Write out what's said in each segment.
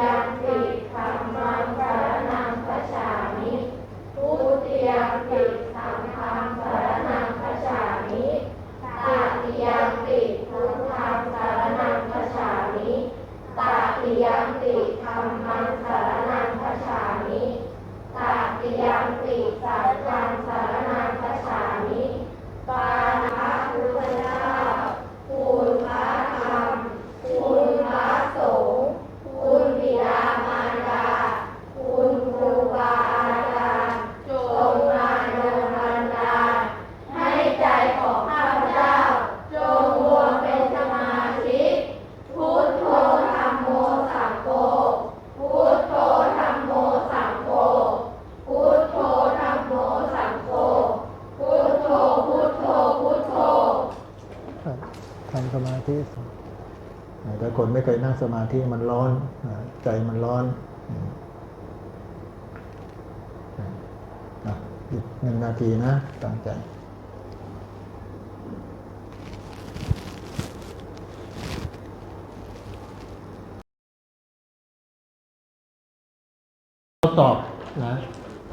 ยัมปิธัมมังสรณังคัจฉามิทุติยัมปิสังฆังสรณังคัจฉามิตติยัมปิพุทธังสรณังคัจฉามิตติยัมปิธัมมังสรณังคัจฉามิตติยัมปิสังฆังสรณังคัจฉามิปานะพุทธเจ้าคุณพระธรรม คุณพระสงฆ์คุณบิดามารดา คุณครูบาอาจารย์จงมาโดนบันดาลให้ใจของข้าพเจ้า จงรวมเป็นสมาธิพุทโธธรรมโมสังโฆพุทโธธรรมโมสังโฆพุทโธธรรมโมสังโฆพุทโธพุทโธพุทโธาธิแต่คนไม่เคยนั่งสมาธิมันร้อนใจมันร้อนอีกหนึ่งนาทีนะตั้งใจทดสอบนะ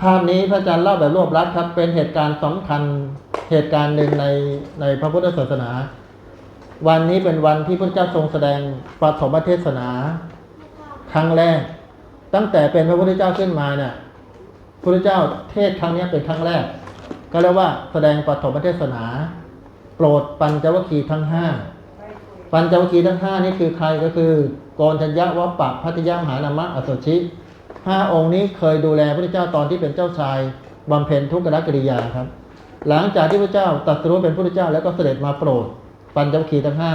ภาพนี้พระอาจารย์เล่าแบบรวบรัดครับ เป็นเหตุการณ์สำคัญเหตุการณ์หนึ่งในในพระพุทธศาสนา วันนี้เป็นวันที่พระเจ้าทรงแสดงปฐมเทศนา ครั้งแรก ตั้งแต่เป็นพระพุทธเจ้าขึ้นมาเนี่ยพระพุทธเจ้าเทศครั้งนี้เป็นครั้งแรก ก็เรียกว่าแสดงปฐมเทศนา โปรดปัญจวัคคีย์ทั้งห้าปัญจวัคคีย์ทั้งห้านี่คือใครก็คือโกนทัญญวัปปะพัทยมหานามะอสสชิห้าองค์นี้เคยดูแลพระเจ้าตอนที่เป็นเจ้าชายบำเพ็ญทุกขกิริยาครับ หลังจากที่พระเจ้าตรัสรู้เป็นพระเจ้าแล้วก็เสด็จมาโปรด ปัญจวัคคีย์ทั้งห้า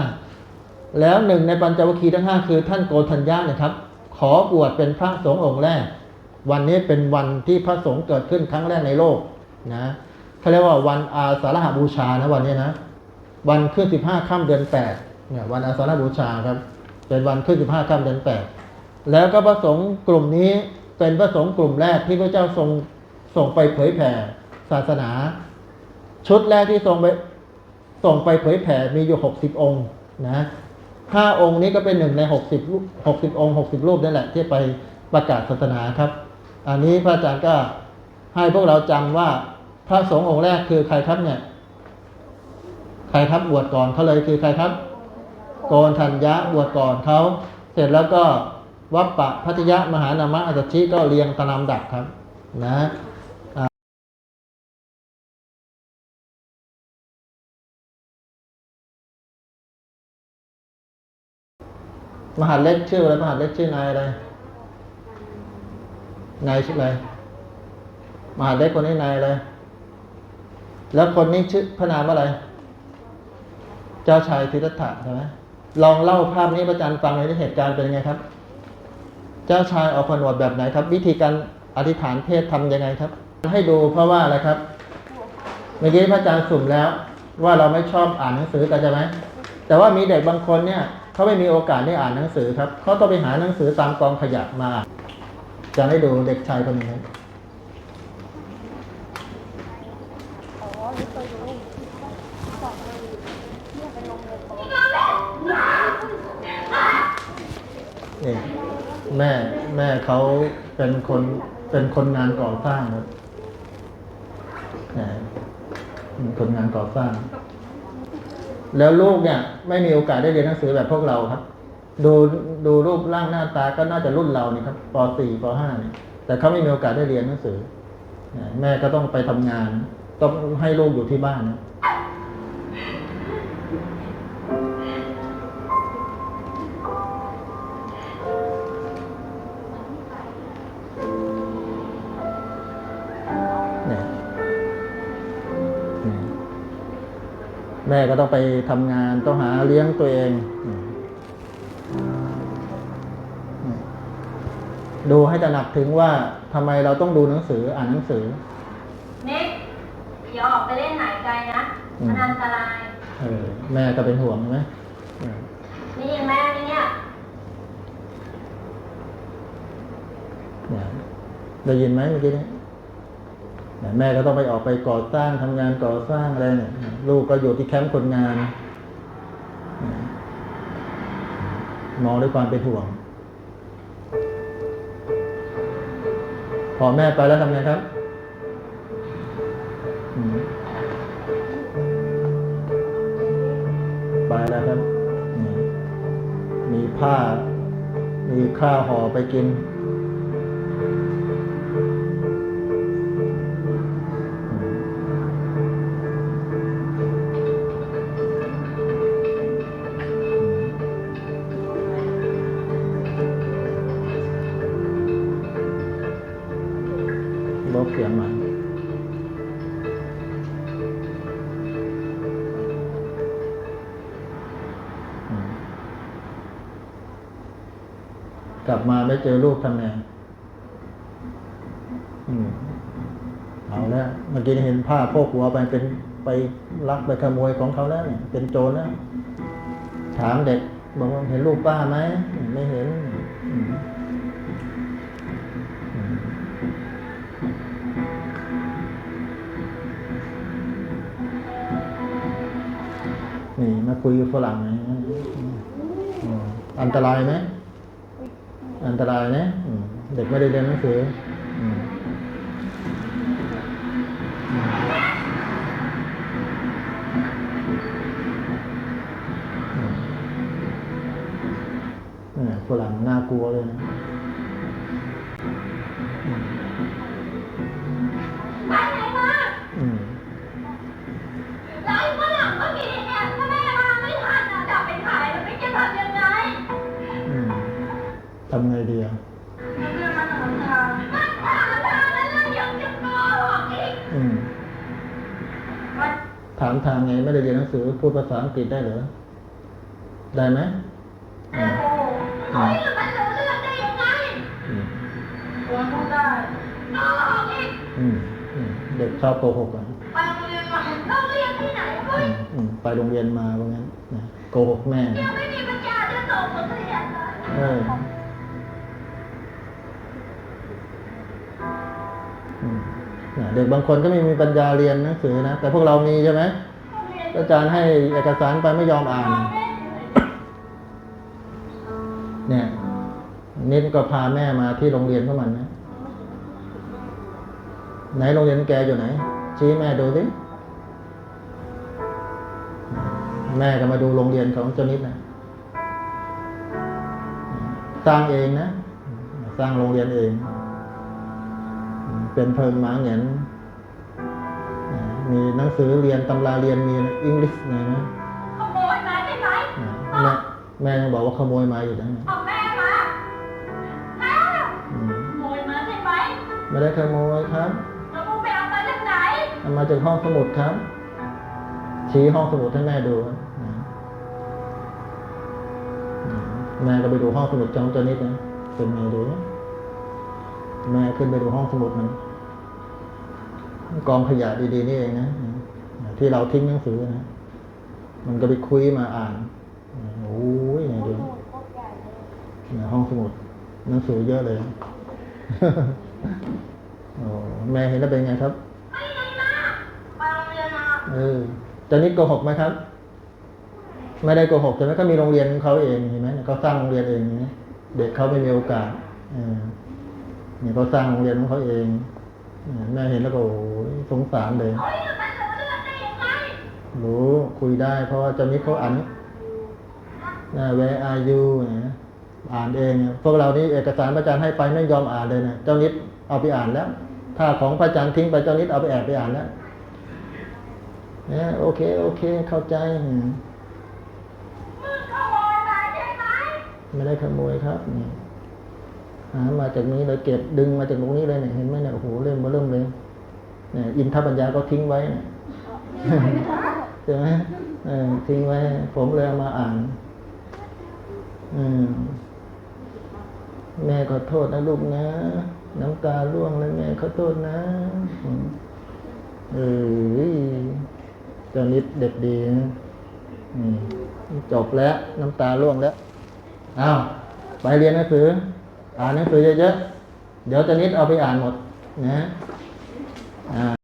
แล้วหนึ่งในปัญจวัคคีย์ทั้งห้าคือท่านโกนทัญญาเนี่ยครับ ขอบวชเป็นพระสงฆ์องค์แรก วันนี้เป็นวันที่พระสงฆ์เกิดขึ้นครั้งแรกในโลกนะเขาเรียกว่าวันอาสาฬหบูชานะวันนี้นะวันขึ้นสิบห้าค่ำเดือนแปดเนี่ยวันอาสาฬหบูชาครับ เป็นวันขึ้นสิบห้าค่ำเดือนแปดแล้วก็พระสงฆ์กลุ่มนี้เป็นพระสงฆ์กลุ่มแรกที่พระเจ้าทรงส่งไปเผยแผ่ศาสนา ชุดแรกที่ทรงไป ส่งไปเผยแผ่มีอยู่หกสิบองค์นะห้าองค์นี้ก็เป็นหนึ่งในหกสิบหกสิบองค์หกสิบรูปนั่นแหละที่ไปประกาศศาสนาครับ อันนี้พระอาจารย์ก็ให้พวกเราจำว่าพระสงฆ์องค์แรกคือใครครับเนี่ย ใครครับบวชก่อนเขาเลยคือใครครับโกนทัญญะบวชก่อนเขาเสร็จแล้วก็วัปปะพัทยะมหานามะอัตชิก็เรียงตามลำดับครับ นะ มหาดเล็กชื่ออะไรมหาดเล็กชื่อนายอะไรนายชื่ออะไรมหาดเล็กคนนี้นายอะไรแล้วคนนี้ชื่อพระนามอะไร เจ้าชายทิฏฐะใช่ไหมลองเล่าภาพนี้ประจันฟังในเหตุการณ์เป็นยังไงครับ เจ้าชายออกผนวดแบบไหนครับ วิธีการอธิษฐานเพศทำยังไงครับ ให้ดูเพราะว่าอะไรครับ เมื่อกี้พระอาจารย์สุ่มแล้ว ว่าเราไม่ชอบอ่านหนังสือกันใช่ไหมแต่ว่ามีเด็กบางคนเนี่ย เขาไม่มีโอกาสได้อ่านหนังสือครับเขาต้องไปหาหนังสือตามกองขยะมาจะให้ดูเด็กชายคนนี้นี่เนี่ยแม่แม่เขาเป็นคนเป็นคนงานก่อสร้างครับนะเป็นคนงานก่อสร้าง แล้วลูกเนี่ย ไม่มีโอกาสได้เรียนหนังสือแบบพวกเราครับ ดูดูรูปร่างหน้าตาก็น่าจะรุ่นเรานี่ครับป .4 ป .5 นี่แต่เขาไม่มีโอกาสได้เรียนหนังสือแม่ก็ต้องไปทำงาน ต้องให้ลูกอยู่ที่บ้านนะ แม่ก็ต้องไปทำงานต้องหาเลี้ยงตัวเองอืมเนี่ยดูให้ตระหนักถึงว่าทำไมเราต้องดูหนังสืออ่านหนังสือเน็กอย่าออกไปเล่นไหนไกลนะอืมมันอันตรายเออแม่ก็เป็นห่วงใช่ไหมเออนี่ยินแม่ไหมเนี่ยเนี่ยได้ยินไหมเมื่อกี้นี้เนี่ย แม่ก็ต้องไปออกไปก่อสร้างทำงานก่อสร้างอะไรเนี่ยลูกก็อยู่ที่แคมป์คนงานเนี่ยมองด้วยความเป็นห่วง พอแม่ไปแล้วทำไงครับอืมไปแล้วครับนี่มีผ้า มีข้าวห่อไปกิน สียงใหม่อืมกลับมาไม่เจอลูกทำไงอืมเอาแล้วเมื่อกี้เห็นผ้าโพกหัวไปเป็นไปลักไปขโมยของเขาแล้วเนี่ยเป็นโจรแล้ว ถามเด็กบอกว่าเห็นลูกป้าไหม ไม่เห็น คุยกับฝรั่งนะอืมอันตรายไหมอันตรายนะอืมเด็กไม่ได้เรียนหนังสืออืมอืมเนี่ยฝรั่งน่ากลัวเลยนะำไงดีอะเรื่องมันหนทางมันถามทางแล้วเรายังจะโกหกอีกอืมมันถามทางไงไม่ได้เรียนหนังสือพูดภาษาอังกฤษได้เหรอได้ไหมโอ้โหเฮ้ยมันรู้เรื่องได้ยังไงอืมตัวพูดได้โกหกอีกอืมอืมเด็กชอบโกหกอะไปโรงเรียนมาเห็นโรงเรียนที่ไหนเฮ้อืยมอืมไปโรงเรียนมาว่างั้นนะโกหกแม่ยังไม่มีปัญญาจะส่งนักเรียนเลย เด็กบางคนก็ไม่มีปัญญาเรียนหนังสือนะ แต่พวกเรามีใช่ไหมอาจารย์ให้เอกสารไปไม่ยอมอ่าน เนี่ยนิดก็พาแม่มาที่โรงเรียนของมันนะไหนโรงเรียนแกอยู่ไหน ชี้แม่ดูสิแม่ก็มาดูโรงเรียนของเจ้านิดนะสร้างเองนะ สร้างโรงเรียนเอง เป็นเพิงหมาเหงียนมีหนังสือเรียนตำราเรียนมีอังกฤษนะนะขโมยมาใช่ไหมแม่แม่ยังบอกว่าขโมยมาอยู่นะเอาแม่มาแม่อืมขโมยมาใช่ไหมไม่ได้ขโมยครับแล้วมึงไปเอามาจากไหนเอามาจากห้องสมุดครับ ชี้ห้องสมุดให้แม่ดูนะอืมแม่ก็ไปดูห้องสมุดจองเจานิดนะเป็นไงดูนะ แม่ขึ้นไปดูห้องสมุดมันกองขยะดีๆนี่เองนะอืมที่เราทิ้งหนังสือนะ มันก็ไปคุยมาอ่านโอ้ยไงดูเนี่ยห้องสมุด หนังสือเยอะเลยโอ้แม่เห็นแล้วเป็นไงครับไปไหนมาไปโรงเรียนมาเออจานิดโกหกไหมครับ ไม่ได้โกหกใช่ไหมก็มีโรงเรียนของเขาเองเห็นไหมเขาสร้างโรงเรียนเองเห็นไหมเด็กเขาไม่มีโอกาสเออ เนี่ยเขาสร้างโรงเรียนของเขาเองเออแม่เห็นแล้วก็โอ้ยสงสารเลย รู้คุยได้ เพราะว่าจานิดเขาอ่านนะ Where are you เนี่ยอ่านเองเนี่ยพวกเรานี่เอกสารพระอาจารย์ให้ไปไม่ยอมอ่านเลยนะเจ้านิดเอาไปอ่านแล้ว ถ้าของพระอาจารย์ทิ้งไปเจ้านิดเอาไปแอบไปอ่านแล้วเนี่ยโอเค โอเค เข้าใจมึงขโมยมาใช่ไหมไม่ได้ขโมยครับนี่ หามาจากนี้เลยเก็บดึงมาจากตรงนี้เลยเนี่ยเห็นไหมเนี่ยโอ้โหเริ่มมาเริ่มเลยเนี่ยอินทปัญญาก็ทิ้งไว้เนี่ยใช่ไหมทิ้งไว้ ผมเลยมาอ่าน อืมแม่ขอโทษนะลูกนะ น้ำตาร่วงเลยแม่ขอโทษนะเออเจ้านิดเด็กดีนะจบแล้ว น้ำตาร่วงแล้วอ้าวไปเรียนหนังสือ อ่านหนังสือเยอะๆ เดี๋ยวจะนิดเอาไปอ่านหมดนะอ่า